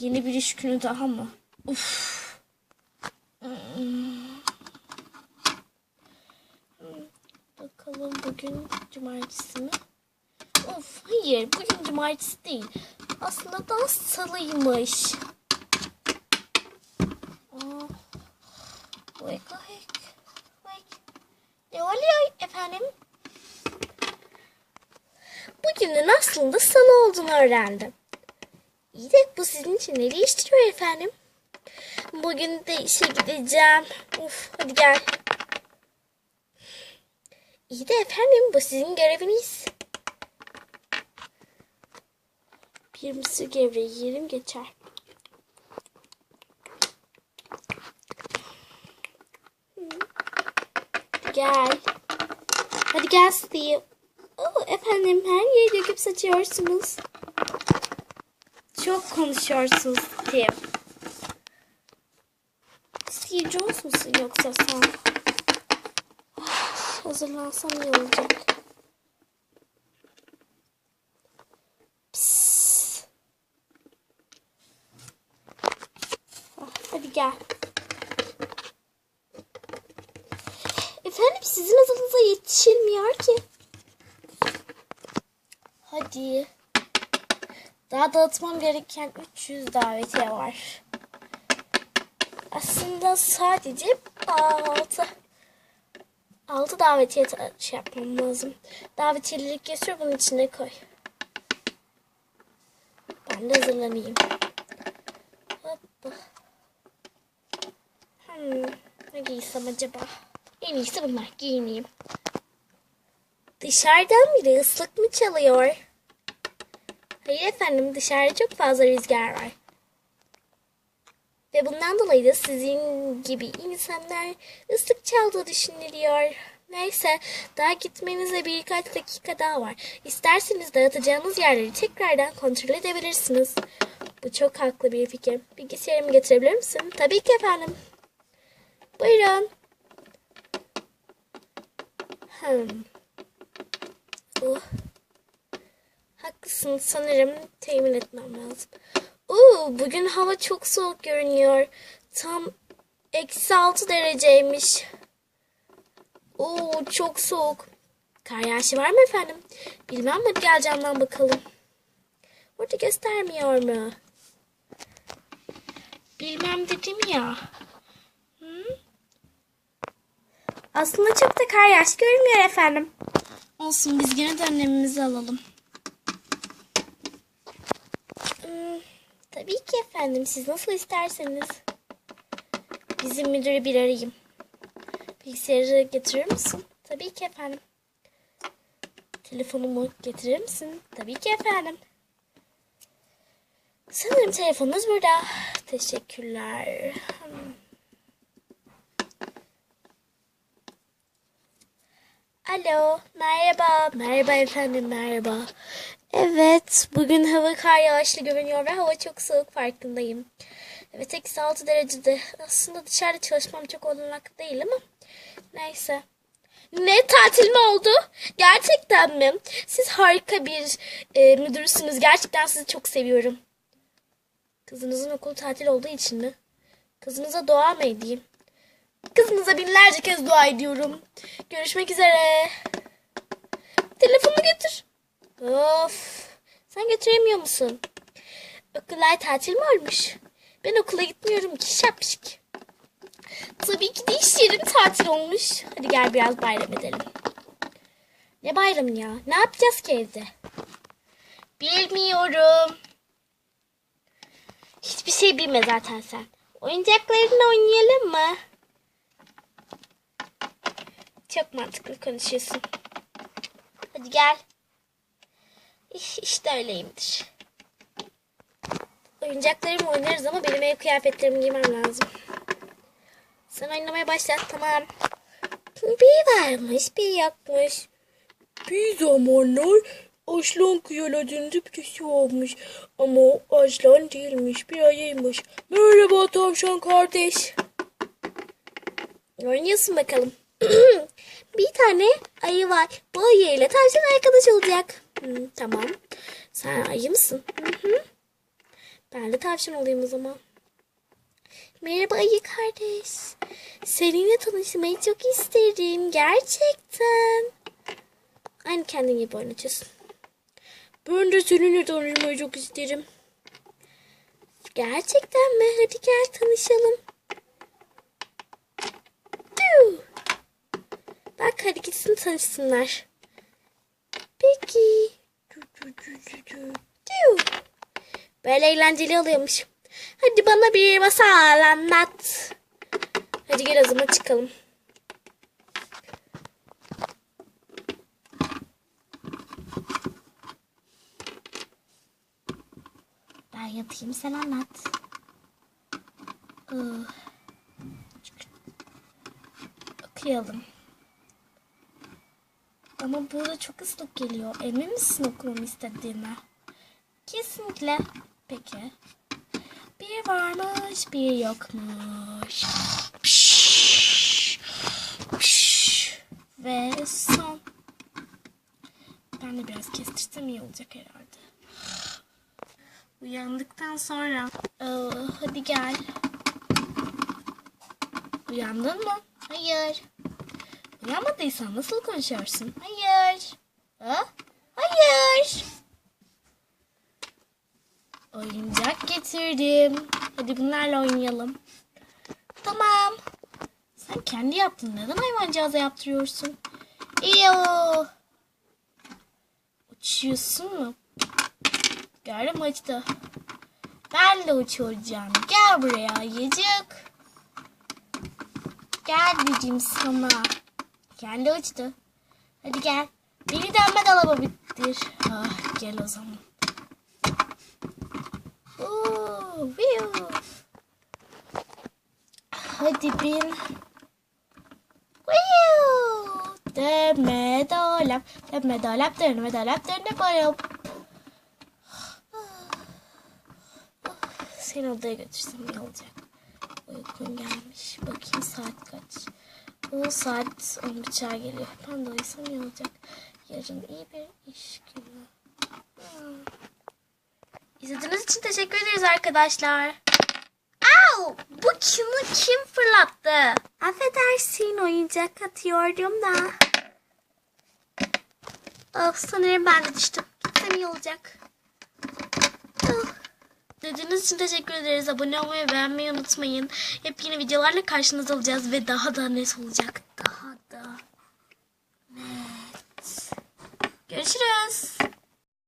Yeni bir iş günü daha mı? Uf. Bakalım bugün cumartesi mi? Of hayır bugün cumartesi değil. Aslında daha salıymış. Aa, Wake wake wake. Ne oluyor efendim? Bugünün aslında salı olduğunu öğrendim. İyi de bu sizin için ne değiştiriyor efendim? Bugün de işe gideceğim. Uf hadi gel. İyi de efendim bu sizin göreviniz. Bir mısır gevreği yiyelim geçer. Gel. Hadi gel Steve. Oo, efendim her yeri döküp saçıyorsunuz. Çok konuşuyorsunuz Steve. Steve Jones musun yoksa sen? Ah, Hazırlansam iyi olacak. Ah, Hadi gel. Efendim sizin hızınıza yetişilmiyor ki. Hadi. Daha dağıtmam gereken 300 davetiye var. Aslında sadece 6 6 davetiye şey yapmam lazım. Davetiyeleri kesiyor bunun içine koy. Ben de hazırlanayım. Hoppa. Hmm, ne giysem acaba? En iyisi bunlar giyineyim. Dışarıdan biri ıslık mı çalıyor? Hayır efendim dışarıda çok fazla rüzgar var. Ve bundan dolayı da sizin gibi insanlar ıslık çaldığı düşünülüyor. Neyse daha gitmenize birkaç dakika daha var. İsterseniz dağıtacağınız yerleri tekrardan kontrol edebilirsiniz. Bu çok haklı bir fikir. Bilgisayarımı getirebilir misin? Tabii ki efendim. Buyurun. Hmm. Oh. Haklısın sanırım temin etmem lazım. Oo, bugün hava çok soğuk görünüyor. Tam eksi altı dereceymiş. Oo, çok soğuk. Kar yağışı var mı efendim? Bilmem hadi gel camdan bakalım. Orada göstermiyor mu? Bilmem dedim ya. Aslında çok da kar yağışı görünmüyor efendim. Olsun biz gene de önlemimizi alalım. Hmm, tabii ki efendim. Siz nasıl isterseniz. Bizim müdürü bir arayayım. Bilgisayarı getirir misin? Tabii ki efendim. Telefonumu getirir misin? Tabii ki efendim. Sanırım telefonunuz burada. Teşekkürler. Alo, merhaba. Merhaba efendim, merhaba. Evet, bugün hava kar yağışlı görünüyor ve hava çok soğuk farkındayım. Evet, eksi 6 derecede. Aslında dışarıda çalışmam çok olanak değil ama neyse. Ne tatil mi oldu? Gerçekten mi? Siz harika bir e, müdürsünüz. Gerçekten sizi çok seviyorum. Kızınızın okulu tatil olduğu için mi? Kızınıza dua mı edeyim? Kızınıza binlerce kez dua ediyorum. Görüşmek üzere. Telefonunu getir. Of. Sen getiremiyor musun? Okullar tatil mi olmuş? Ben okula gitmiyorum ki şapşik. Tabii ki de iş yerim tatil olmuş. Hadi gel biraz bayram edelim. Ne bayram ya? Ne yapacağız ki evde? Bilmiyorum. Hiçbir şey bilme zaten sen. Oyuncaklarınla oynayalım mı? Çok mantıklı konuşuyorsun. Hadi gel. İş- İşte öyleyimdir. Oyuncaklarımla oynarız ama benim ev kıyafetlerimi giymem lazım. Sen oynamaya başlat tamam. Bir varmış bir yokmuş. Bir zamanlar Aslan kıyaladığında birisi olmuş. Ama o aslan değilmiş bir ayıymış. Merhaba tavşan kardeş. Oynuyorsun bakalım. bir tane ayı var. Bu ayıyla tavşan arkadaş olacak. Hmm, tamam. Sen ayı mısın? Hı hı. Ben de tavşan olayım o zaman. Merhaba ayı kardeş. Seninle tanışmayı çok isterim. Gerçekten. Aynı kendin gibi oynatıyorsun. Ben de seninle tanışmayı çok isterim. Gerçekten mi? Hadi gel tanışalım. Bak hadi gitsin tanışsınlar. Peki. Böyle eğlenceli oluyormuş. Hadi bana bir masal anlat. Hadi gel o zaman çıkalım. Ben yatayım sen anlat. Okuyalım. Ama burada çok ıslık geliyor. Emin misin okumamı istediğine? Kesinlikle. Peki. Bir varmış, bir yokmuş. Pişş, pişş. Ve son. Ben de biraz kestirsem iyi olacak herhalde. Uyandıktan sonra. Ee, hadi gel. Uyandın mı? Hayır. Uyanmadıysan nasıl konuşuyorsun? Hayır. Ha? Hayır. Oyuncak getirdim. Hadi bunlarla oynayalım. Tamam. Sen kendi yaptın. Neden hayvancağıza yaptırıyorsun? İyo. Uçuyorsun mu? Gördüm açtı. Ben de uçuracağım. Gel buraya ayıcık. Gel diyeceğim sana. Kendi uçtu. Hadi gel. Beni dönme dolaba bittir. Ah, gel o zaman. Oo, viu. Hadi bin. Dönme dolap. Dönme dolap. Dönme dolap. Dönme dolap. Seni odaya götürsem iyi olacak. Uykun gelmiş. Bakayım saat kaç. O saat 10.30'a geliyor. Ben de uyusam iyi olacak. Yarın iyi bir iş günü. Hmm. İzlediğiniz için teşekkür ederiz arkadaşlar. Au! Bu kimi kim fırlattı? Affedersin oyuncak atıyordum da. Of sanırım ben de düştüm. Gitsem iyi olacak. İzlediğiniz için teşekkür ederiz. Abone olmayı ve beğenmeyi unutmayın. Yepyeni videolarla karşınızda olacağız ve daha da net olacak. Daha da net. Görüşürüz.